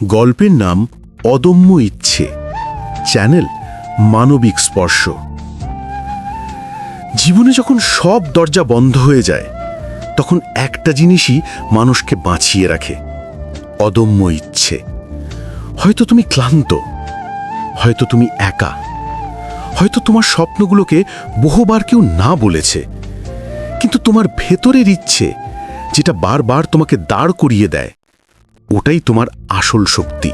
গল্পের নাম অদম্য ইচ্ছে। চ্যানেল মানবিক স্পর্শ। জীবনে যখন সব দরজা বন্ধ হয়ে যায়, তখন একটা জিনিসই মানুষকে বাঁচিয়ে রাখে, অদম্য ইচ্ছে। হয়তো তুমি ক্লান্ত, হয়তো তুমি একা, হয়তো তোমার স্বপ্নগুলোকে বহুবার কেউ না বলেছে, কিন্তু তোমার ভেতরের ইচ্ছে, যেটা বারবার তোমাকে দাঁড় করিয়ে দেয় ওটাই তোমার আসল শক্তি।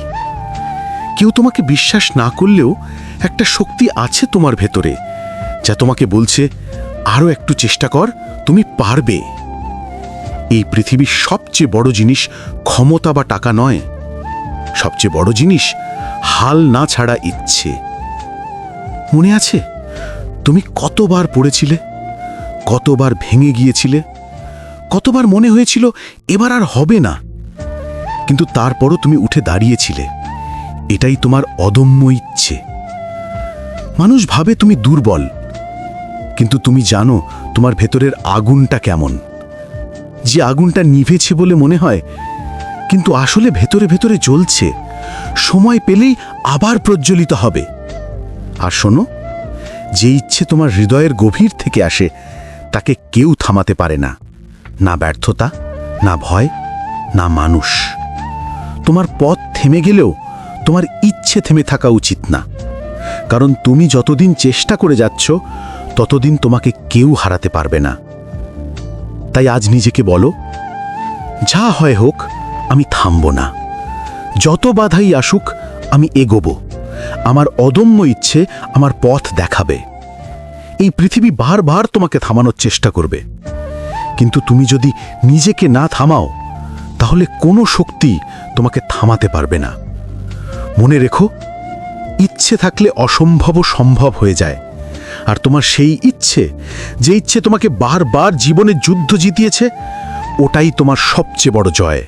কেউ তোমাকে বিশ্বাস না করলেও একটা শক্তি আছে তোমার ভেতরে, যা তোমাকে বলছে আরও একটু চেষ্টা কর, তুমি পারবে। এই পৃথিবীর সবচেয়ে বড় জিনিস ক্ষমতা বা টাকা নয়। সবচেয়ে বড় জিনিস হাল না ছাড়া ইচ্ছে। মনে আছে? তুমি কতবার পড়েছিলে? কতবার ভেঙে গিয়েছিলে? কতবার মনে হয়েছিল, এবার আর হবে না। কিন্তু তারপরও তুমি উঠে দাঁড়িয়েছিলে। এটাই তোমার অদম্য ইচ্ছে। মানুষ ভাবে তুমি দুর্বল, কিন্তু তুমি জানো তোমার ভেতরের আগুনটা কেমন। যে আগুনটা নিভেছে বলে মনে হয়, কিন্তু আসলে ভেতরে ভেতরে জ্বলছে। সময় পেলেই আবার প্রজ্বলিত হবে। আর শোনো, যে ইচ্ছে তোমার হৃদয়ের গভীর থেকে আসে, তাকে কেউ থামাতে পারে না। না ব্যর্থতা, না ভয়, না মানুষ। তোমার পথ থেমে গেলেও তোমার ইচ্ছে থেমে থাকা উচিত না। কারণ তুমি যতদিন চেষ্টা করে যাচ্ছ, ততদিন তোমাকে কেউ হারাতে পারবে না। তাই আজ নিজেকে বলো, যা হয় হোক, আমি থামব না। যত বাধাই আসুক, আমি এগোবো। আমার অদম্য ইচ্ছে আমার পথ দেখাবে। এই পৃথিবী বারবার তোমাকে থামানোর চেষ্টা করবে। কিন্তু তুমি যদি নিজেকে না থামাও, তাহলে কোনো শক্তি তোমাকে থামাতে পারবে না। মনে রেখো, ইচ্ছে থাকলে অসম্ভব সম্ভব হয়ে যায়। আর তোমার সেই ইচ্ছে, যে ইচ্ছে তোমাকে বারবার জীবনে যুদ্ধ জিতিয়েছে, ওটাই তোমার সবচেয়ে বড় জয়।